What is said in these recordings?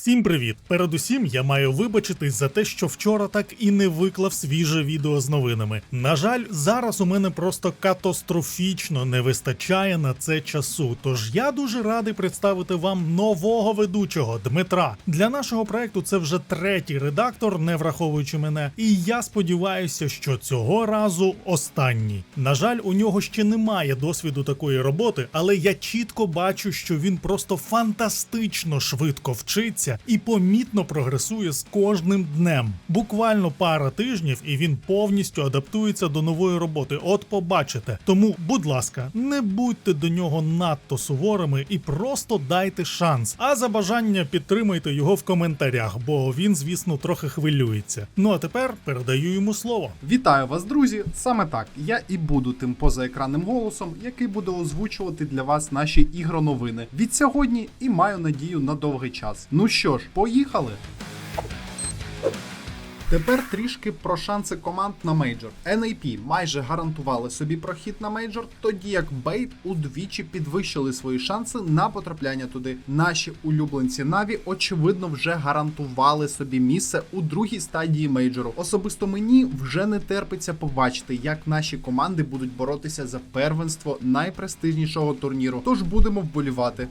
Всім привіт! Передусім, я маю вибачитись за те, що вчора так і не виклав свіже відео з новинами. На жаль, зараз у мене просто катастрофічно не вистачає на це часу. Тож я дуже радий представити вам нового ведучого Дмитра. Для нашого проекту це вже третій редактор, не враховуючи мене. І я сподіваюся, що цього разу останній. На жаль, у нього ще немає досвіду такої роботи, але я чітко бачу, що він просто фантастично швидко вчиться і помітно прогресує з кожним днем. Буквально пара тижнів, і він повністю адаптується до нової роботи. От побачите. Тому, будь ласка, не будьте до нього надто суворими і просто дайте шанс. А за бажання підтримайте його в коментарях, бо він, звісно, трохи хвилюється. Ну а тепер передаю йому слово. Вітаю вас, друзі! Саме так я і буду тим позаекранним голосом, який буде озвучувати для вас наші ігроновини від сьогодні і маю надію на довгий час. Ну що ж, поїхали! Тепер трішки про шанси команд на мейджор. NAP майже гарантували собі прохід на мейджор, тоді як Бейт удвічі підвищили свої шанси на потрапляння туди. Наші улюбленці Наві, очевидно, вже гарантували собі місце у другій стадії мейджору. Особисто мені вже не терпиться побачити, як наші команди будуть боротися за первенство найпрестижнішого турніру. Тож будемо вболівати.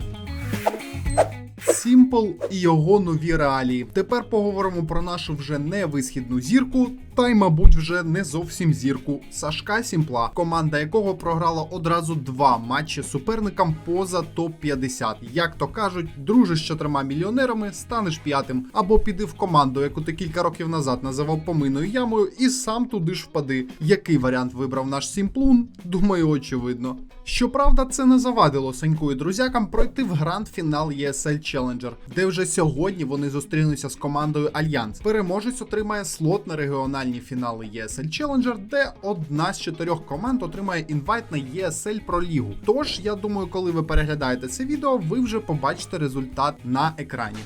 Сімпл і його нові реалії. Тепер поговоримо про нашу вже не висхідну зірку, та й, мабуть, вже не зовсім зірку Сашка Сімпла, команда якого програла одразу два матчі суперникам поза топ-50. Як то кажуть, дружиш чотирма мільйонерами, станеш п'ятим, або піди в команду, яку ти кілька років назад називав помийною ямою, і сам туди ж впади. Який варіант вибрав наш Сімплун? Думаю, очевидно. Щоправда, це не завадило Саньку і друзякам пройти в гранд-фінал ESL Challenger, де вже сьогодні вони зустрінуться з командою Альянс. Переможець отримає слот на регіональні фінали ESL Challenger, де одна з чотирьох команд отримає інвайт на ESL Pro Лігу. Тож, я думаю, коли ви переглядаєте це відео, ви вже побачите результат на екрані.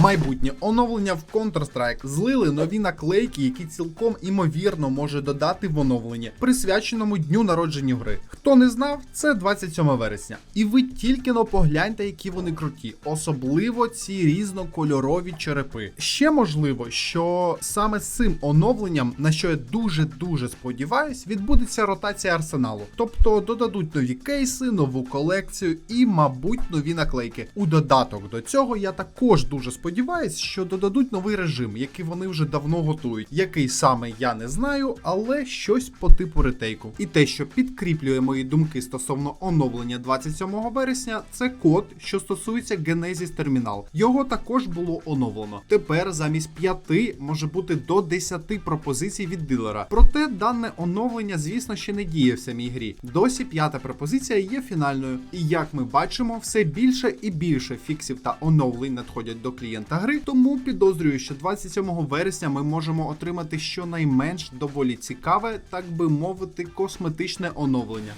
Майбутнє оновлення в Counter-Strike злили нові наклейки, які цілком імовірно може додати в оновленні, присвяченому дню народження гри. Хто не знав, це 27 вересня. І ви тільки но погляньте, які вони круті, особливо ці різнокольорові черепи. Ще можливо, що саме з цим оновленням, на що я дуже дуже сподіваюсь, відбудеться ротація арсеналу. Тобто додадуть нові кейси, нову колекцію і, мабуть, нові наклейки. У додаток до цього я також дуже сподіваюсь, що додадуть новий режим, який вони вже давно готують. Який саме я не знаю, але щось по типу ретейку. І те, що підкріплює мої думки стосовно оновлення 27 вересня, це код, що стосується Genesis Terminal. Його також було оновлено. Тепер замість 5 може бути до 10 пропозицій від дилера. Проте дане оновлення, звісно, ще не діє в самій грі. Досі п'ята пропозиція є фінальною. І як ми бачимо, все більше і більше фіксів та оновлень надходять до клієнта гри. Тому підозрюю, що 27 вересня ми можемо отримати щонайменш доволі цікаве, так би мовити, косметичне оновлення.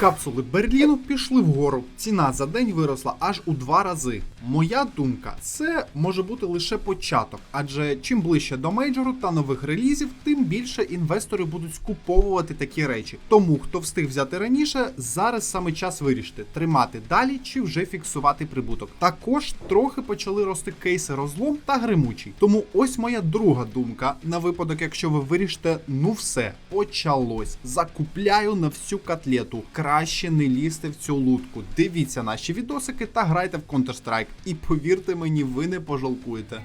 Капсули Берліну пішли вгору. Ціна за день виросла аж у два рази. Моя думка, це може бути лише початок, адже чим ближче до мейджору та нових релізів, тим більше інвестори будуть скуповувати такі речі. Тому хто встиг взяти раніше, зараз саме час вирішити, тримати далі чи вже фіксувати прибуток. Також трохи почали рости кейси розлом та гримучий. Тому ось моя друга думка на випадок, якщо ви вирішите, ну все, почалось. Закупляю на всю котлету. Краще не лізти в цю лутку. Дивіться наші відосики та грайте в Counter-Strike. І повірте мені, ви не пожалкуєте.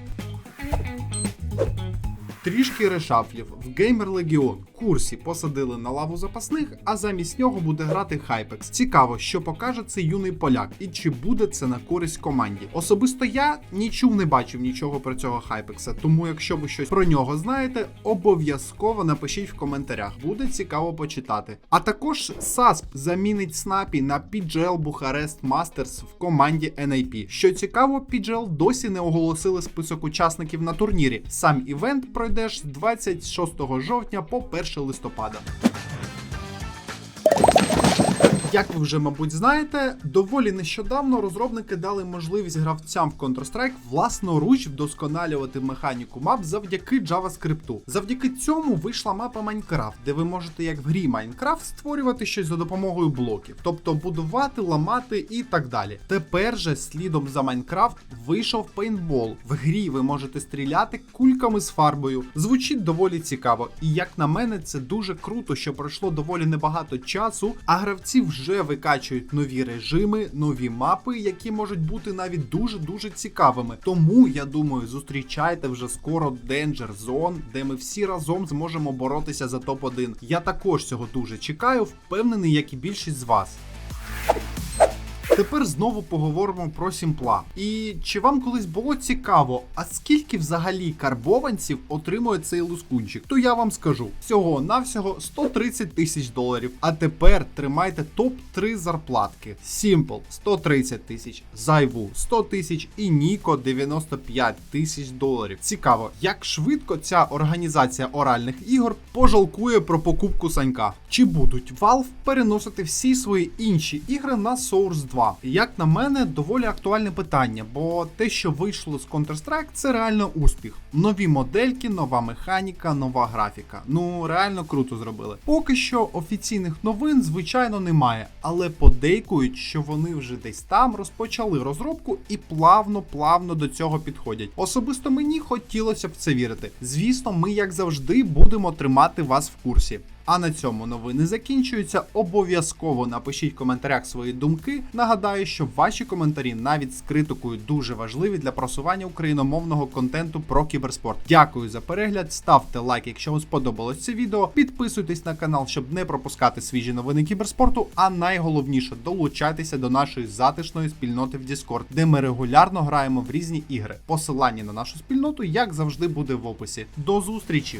Трішки решафлів в Gamer Legion курсі посадили на лаву запасних, а замість нього буде грати Hypex. Цікаво, що покаже цей юний поляк, і чи буде це на користь команді. Особисто я ні чув, не бачив нічого про цього Hypex, тому якщо ви щось про нього знаєте, обов'язково напишіть в коментарях. Буде цікаво почитати. А також SASP замінить Снапі на PGL Bucharest Masters в команді NIP. Що цікаво, PGL досі не оголосили список учасників на турнірі. Сам івент пройде ж з 26 жовтня по 1 листопада. Як ви вже, мабуть, знаєте, доволі нещодавно розробники дали можливість гравцям в Counter-Strike власноруч вдосконалювати механіку мап завдяки JavaScript. Завдяки цьому вийшла мапа Minecraft, де ви можете, як в грі Minecraft, створювати щось за допомогою блоків, тобто будувати, ламати і так далі. Тепер же слідом за Minecraft вийшов Paintball. В грі ви можете стріляти кульками з фарбою. Звучить доволі цікаво, і як на мене, це дуже круто, що пройшло доволі небагато часу, а гравці вже викачують нові режими, нові мапи, які можуть бути навіть дуже дуже цікавими. Тому я думаю, зустрічайте вже скоро Danger Zone, де ми всі разом зможемо боротися за топ 1 Я також цього дуже чекаю, впевнений, як і більшість з вас. Тепер знову поговоримо про сімпла. І чи вам колись було цікаво, а скільки взагалі карбованців отримує цей лускунчик? То я вам скажу: всього навсього 130 тисяч доларів. А тепер тримайте топ 3 зарплатки: Simple 130 тисяч, Зайву 100 тисяч і Ніко 95 тисяч доларів. Цікаво, як швидко ця організація оральних ігор пожалкує про покупку Санька. Чи будуть Valve переносити всі свої інші ігри на Source 2? Як на мене, доволі актуальне питання, бо те, що вийшло з Counter-Strike, це реально успіх. Нові модельки, нова механіка, нова графіка. Ну реально круто зробили. Поки що офіційних новин, звичайно, немає, але подейкують, що вони вже десь там розпочали розробку і плавно-плавно до цього підходять. Особисто мені хотілося б в це вірити. Звісно, ми, як завжди, будемо тримати вас в курсі. А на цьому новини закінчуються. Обов'язково напишіть в коментарях свої думки. Нагадаю, що ваші коментарі навіть з критикою дуже важливі для просування україномовного контенту про кіберспорт. Дякую за перегляд. Ставте лайк, якщо вам сподобалось це відео. Підписуйтесь на канал, щоб не пропускати свіжі новини кіберспорту. А найголовніше долучайтеся до нашої затишної спільноти в Discord, де ми регулярно граємо в різні ігри. Посилання на нашу спільноту, як завжди, буде в описі. До зустрічі!